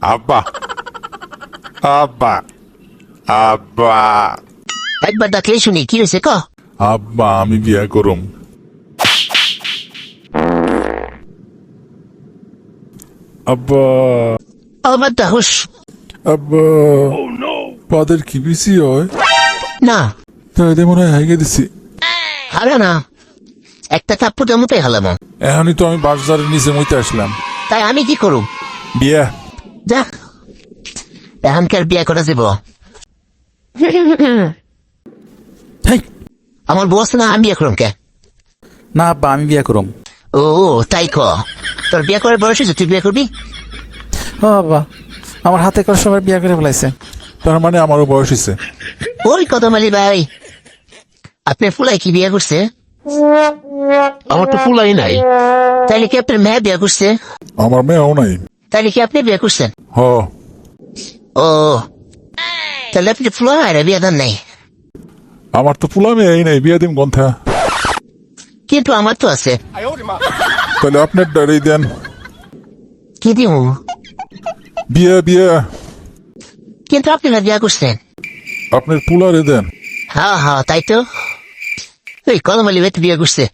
আব্বা আব্বা আব্বা একবার ডাকলে শুনি কি হয়েছে ক? আব্বা আমি বিয়া করুম। আব্বা। আমার দাহুস। আব্বা। পাদের কি বেশি হয়? না। তাহলে মনে হয় হাইগে দিছি। হারা না। একটা থাপ্পড় মতো হালাম। এখনই তো আমি বাজারের নিচে মইতে আসলাম। তাই আমি কি করুম? বিয়া। যা এখনকার বিয়ে করা যাব হেই। আমার বস না আমি বিয়ে করুম কে? না আব্বা আমি বিয়া করুম। ও তাই ক। তোর বিয়ে করার বয়স হয়েছে তুই বিয়ে করবি? ও বাবা আমার হাতে করে সবার বিয়া করে ফেলাইছে। তার মানে আমারও বয়স হয়েছে। ওই কদম আলী ভাই আপনি ফুলাই কি বিয়ে করছে? আমার তো ফুলাই নাই। তাইলে কি আপনার মেয়ে বিয়ে করছে? আমার মেয়েও নাই। তাইলে কি আপনি বিয়ে করছেন? ও। তাহলে আপনি ফুলাই বিয়ে দেন নাই। আমার তো পুলা মেয়েই নাই বিয়া দিম গন্থা কিন্তু আমার তো আছে। তাহলে আপনার ডারেই দেন। কি দিব বিয়া বিয়া। কিন্তু আপনারা বিয়ে করছেন। আপনার পুলারে দেন। হ্যাঁ হ্যাঁ তাই তো। এই কদম আলী ভাই তো বিয়ে করছে।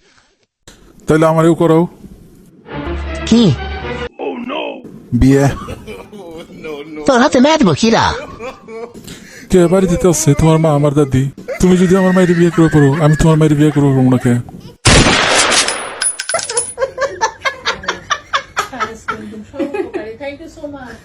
তাহলে আমারও করাও। কি? বিয়ে। তোর হাতে মেয়ে দেবো কিরা? কে বাড়িতে তো আসছে তোমার মা আমার দাদি। তুমি যদি আমার মায়ের বিয়ে করে পড়ো আমি তোমার মায়ের বিয়ে করব ওনাকে। Thank you so much.